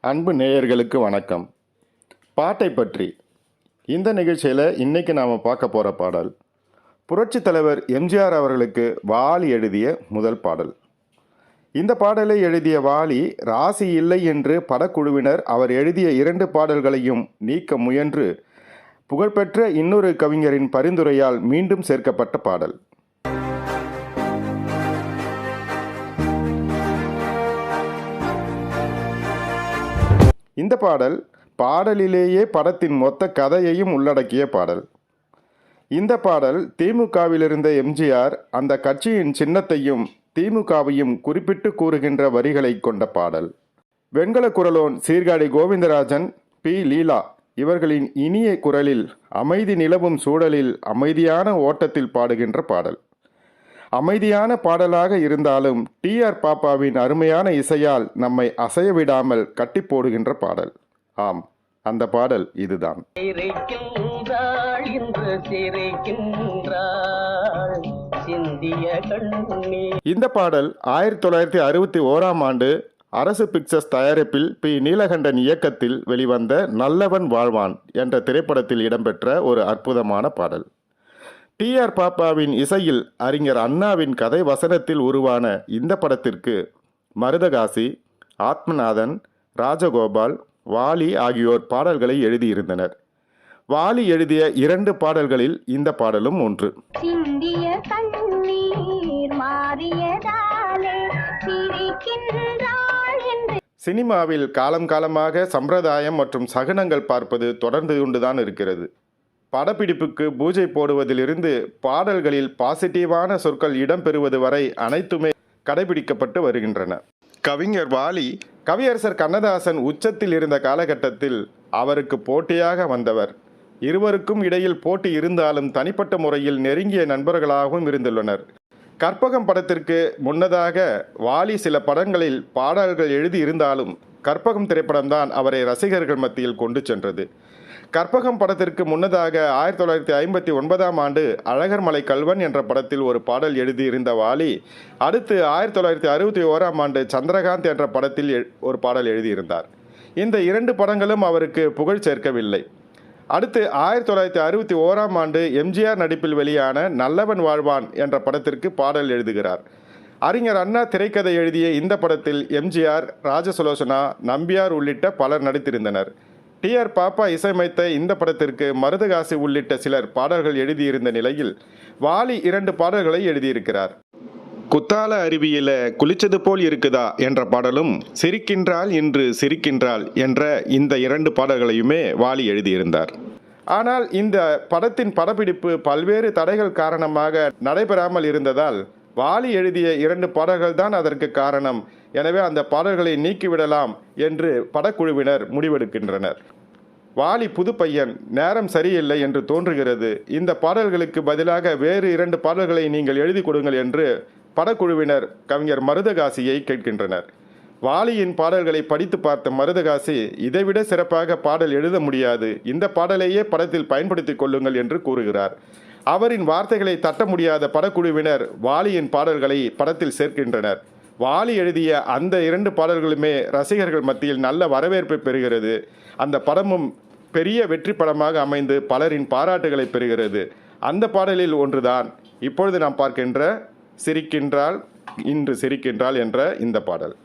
அன்பு நேயர்களுக்கு வணக்கம். பாட்டை பற்றி. இந்த நிகழ்ச்சியில் இன்றைக்கி நாம் பார்க்க போகிற பாடல் புரட்சித் தலைவர் எம்ஜிஆர் அவர்களுக்கு வாலி எழுதிய முதல் பாடல். இந்த பாடலை எழுதிய வாலி ராசி இல்லை என்று படக்குழுவினர் அவர் எழுதிய இரண்டு பாடல்களையும் நீக்க முயன்று புகழ்பெற்ற இன்னொரு கவிஞரின் பரிந்துரையால் மீண்டும் சேர்க்கப்பட்ட பாடல். இந்த பாடல் பாடலிலேயே படத்தின் மொத்த கதையையும் உள்ளடக்கிய பாடல். இந்த பாடல் திமுகவிலிருந்த எம்ஜிஆர் அந்த கட்சியின் சின்னத்தையும் திமுகவையும் குறிப்பிட்டு கூறுகின்ற வரிகளை கொண்ட பாடல். வெண்கல குரலோன் சீர்காழி கோவிந்தராஜன் பி. லீலா இவர்களின் இனிய குரலில் அமைதி நிலவும் சூழலில் அமைதியான ஓட்டத்தில் பாடுகின்ற பாடல். அமைதியான பாடலாக இருந்தாலும் டி ஆர் பாப்பாவின் அருமையான இசையால் நம்மை அசைய விடாமல் கட்டி போடுகின்ற பாடல். ஆம் அந்த பாடல் இதுதான். இந்த பாடல் ஆயிரத்தி தொள்ளாயிரத்தி அறுபத்தி ஓராம் ஆண்டு அரசு பிக்சர்ஸ் தயாரிப்பில் பி. நீலகண்டன் இயக்கத்தில் வெளிவந்த நல்லவன் வாழ்வான் என்ற திரைப்படத்தில் இடம்பெற்ற ஒரு அற்புதமான பாடல். டி ஆர் பாப்பாவின் இசையில் அறிஞர் அண்ணாவின் கதை வசனத்தில் உருவான இந்த படத்திற்கு மருதகாசி ஆத்மநாதன் ராஜகோபால் வாலி ஆகியோர் பாடல்களை எழுதியிருந்தனர். வாலி எழுதிய இரண்டு பாடல்களில் இந்த பாடலும் ஒன்று. சினிமாவில் காலம் காலமாக சம்பிரதாயம் மற்றும் சகுனங்கள் பார்ப்பது தொடர்ந்து கொண்டுதான் இருக்கிறது. படப்பிடிப்புக்கு பூஜை போடுவதிலிருந்து பாடல்களில் பாசிட்டிவான சொற்கள் இடம்பெறுவது வரை அனைத்துமே கடைபிடிக்கப்பட்டு வருகின்றன. கவிஞர் வாலி கவியரசர் கண்ணதாசன் உச்சத்தில் இருந்த காலகட்டத்தில் அவருக்கு போட்டியாக வந்தவர். இருவருக்கும் இடையில் போட்டி இருந்தாலும் தனிப்பட்ட முறையில் நெருங்கிய நண்பர்களாகவும் இருந்துள்ளனர். கற்பகம் படத்திற்கு முன்னதாக வாலி சில படங்களில் பாடல்கள் எழுதி இருந்தாலும் கற்பகம் திரைப்படம்தான் அவரை ரசிகர்கள் மத்தியில் கொண்டு சென்றது. கற்பகம் படத்திற்கு முன்னதாக ஆயிரத்தி தொள்ளாயிரத்தி ஐம்பத்தி ஒன்பதாம் ஆண்டு அழகர்மலை கல்வன் என்ற படத்தில் ஒரு பாடல் எழுதியிருந்த வாலி அடுத்து ஆயிரத்தி தொள்ளாயிரத்தி அறுபத்தி ஓராம் ஆண்டு சந்திரகாந்த் என்ற படத்தில் எ- ஒரு பாடல் எழுதியிருந்தார். இந்த இரண்டு படங்களும் அவருக்கு புகழ் சேர்க்கவில்லை. அடுத்து ஆயிரத்தி தொள்ளாயிரத்தி அறுபத்தி ஓராம் ஆண்டு எம்ஜிஆர் நடிப்பில் வெளியான நல்லவன் வாழ்வான் என்ற படத்திற்கு பாடல் எழுதுகிறார். அறிஞர் அண்ணா திரைக்கதை எழுதிய இந்த படத்தில் எம்ஜிஆர் ராஜசுலோசனா நம்பியார் உள்ளிட்ட பலர் நடித்திருந்தனர். டி ஆர் பாப்பா இசையமைத்த இந்த படத்திற்கு மருதகாசி உள்ளிட்ட சிலர் பாடல்கள் எழுதியிருந்த நிலையில் வாலி இரண்டு பாடல்களை எழுதியிருக்கிறார். குத்தால அருவியில குளிச்சது போல் இருக்குதா என்ற பாடலும் சிரிக்கின்றாள் இன்று சிரிக்கின்றாள் என்ற இந்த இரண்டு பாடல்களையுமே வாலி எழுதியிருந்தார். ஆனால் இந்த படத்தின் படப்பிடிப்பு பல்வேறு தடைகள் காரணமாக நடைபெறாமல் இருந்ததால் வாலி எழுதிய இரண்டு பாடல்கள் தான் அதற்கு காரணம். எனவே அந்த பாடல்களை நீக்கிவிடலாம் என்று படக்குழுவினர் முடிவெடுக்கின்றனர். வாலி புது பையன் நேரம் சரியில்லை என்று தோன்றுகிறது. இந்த பாடல்களுக்கு பதிலாக வேறு இரண்டு பாடல்களை நீங்கள் எழுதி கொடுங்கள் என்று படக்குழுவினர் கவிஞர் மருதகாசியை கேட்கின்றனர். வாலியின் பாடல்களை படித்து பார்த்த மருதகாசி இதைவிட சிறப்பாக பாடல் எழுத முடியாது. இந்த பாடலையே படத்தில் பயன்படுத்திக் கொள்ளுங்கள் என்று கூறுகிறார். அவரின் வார்த்தைகளை தட்ட முடியாத படக்குழுவினர் வாலியின் பாடல்களை படத்தில் சேர்க்கின்றனர். வாலி எழுதிய அந்த இரண்டு பாடல்களுமே ரசிகர்கள் மத்தியில் நல்ல வரவேற்பை பெறுகிறது. அந்த படமும் பெரிய வெற்றி படமாக அமைந்து பலரின் பாராட்டுகளை பெறுகிறது. அந்த பாடலில் ஒன்றுதான் இப்பொழுது நாம் பார்க்கின்ற சிரிக்கின்றாள் இன்று சிரிக்கின்றாள் என்ற இந்த பாடல்.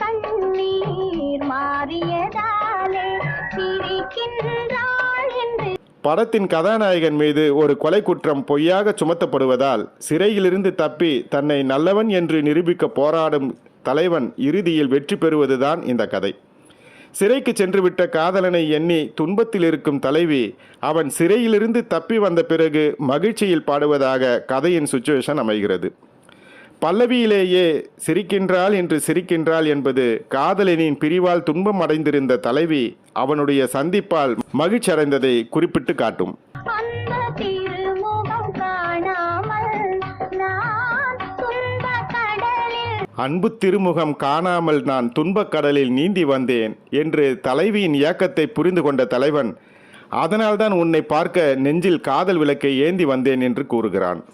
கண்ணீர் மாறியதாலே சிரிக்கின்ற படத்தின் கதாநாயகன் மீது ஒரு கொலை குற்றம் பொய்யாக சுமத்தப்படுவதால் சிறையிலிருந்து தப்பி தன்னை நல்லவன் என்று நிரூபிக்க போராடும் தலைவன் இறுதியில் வெற்றி பெறுவதுதான் இந்த கதை. சிறைக்கு சென்றுவிட்ட காதலனை எண்ணி துன்பத்தில் இருக்கும் தலைவி அவன் சிறையிலிருந்து தப்பி வந்த பிறகு மகிழ்ச்சியில் பாடுவதாக கதையின் சுச்சுவேஷன் அமைகிறது. பல்லவியிலேயே சிரிக்கின்றாள் என்று சிரிக்கின்றாள் என்பது காதலனின் பிரிவால் துன்பம் அடைந்திருந்த தலைவி அவனுடைய சந்திப்பால் மகிழ்ச்சி அடைந்ததை குறிப்பிட்டு காட்டும். அந்த திருமுகம் காணாமல் நான் துன்பக் கடலில் அன்பு திருமுகம் காணாமல் நான் துன்பக் கடலில் நீந்தி வந்தேன் என்று தலைவியின் இயக்கத்தை புரிந்து கொண்ட தலைவன் அதனால்தான் உன்னை பார்க்க நெஞ்சில் காதல் விளக்கை ஏந்தி வந்தேன் என்று கூறுகிறான்.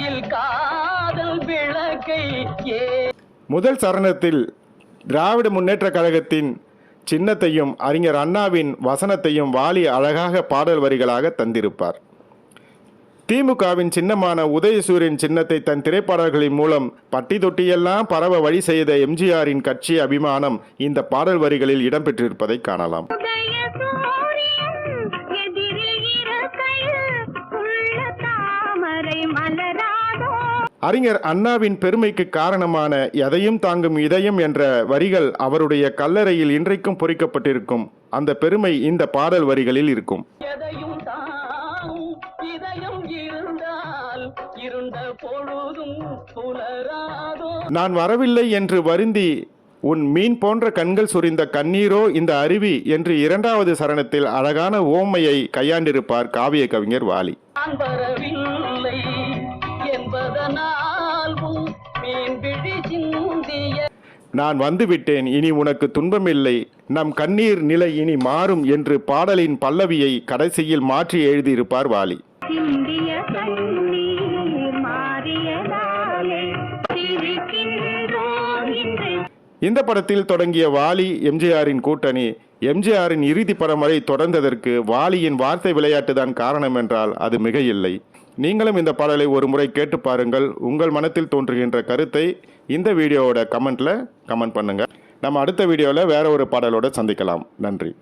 நெஞ்சில் காதல் விளக்கை ஏ முதல் சரணத்தில் திராவிட முன்னேற்றக் கழகத்தின் சின்னத்தையும் அறிஞர் அண்ணாவின் வசனத்தையும் வாலி அழகாக பாடல் வரிகளாக தந்திருப்பார். திமுகவின் சின்னமான உதயசூரியன் சின்னத்தை தன் திரைப்பாடல்களின் மூலம் பட்டி தொட்டியெல்லாம் பரவ வழி செய்த எம்ஜிஆரின் கட்சி அபிமானம் இந்த பாடல் வரிகளில் இடம்பெற்றிருப்பதை காணலாம். அறிஞர் அண்ணாவின் பெருமைக்கு காரணமான எதையும் தாங்கும் இதயம் என்ற வரிகள் அவருடைய கல்லறையில் இன்றைக்கும் பொறிக்கப்பட்டிருக்கும். அந்த பெருமை இந்த பாடல் வரிகளில் இருக்கும். எதையும் தான் இதயம் இருந்தால் இருண்ட பொழுதும் புலராதோ நான் வரவில்லை என்று வருந்தி உன் மீன் போன்ற கண்கள் சுரிந்த கண்ணீரோ இந்த அருவி என்று இரண்டாவது சரணத்தில் அழகான ஓமையை கையாண்டிருப்பார் காவிய கவிஞர் வாலி நான் வந்துவிட்டேன் இனி உனக்கு துன்பமில்லை. நம் கண்ணீர் நிலை இனி மாறும் என்று பாடலின் பல்லவியை கடைசியில் மாற்றி எழுதியிருப்பார் வாலி. இந்த படத்தில் தொடங்கிய வாலி எம்ஜிஆரின் கூட்டணி எம்ஜிஆரின் இறுதி படம் வரை தொடர்ந்ததற்கு வாலியின் வார்த்தை விளையாட்டுதான் காரணம் என்றால் அது மிக இல்லை நீங்களும் இந்த பாடலை ஒரு முறை கேட்டு பாருங்கள். உங்கள் மனத்தில் தோன்றுகின்ற கருத்தை இந்த வீடியோவோட கமெண்ட்டில் கமெண்ட் பண்ணுங்கள் நம்ம அடுத்த வீடியோவில் வேற ஒரு பாடலோடு சந்திக்கலாம். நன்றி.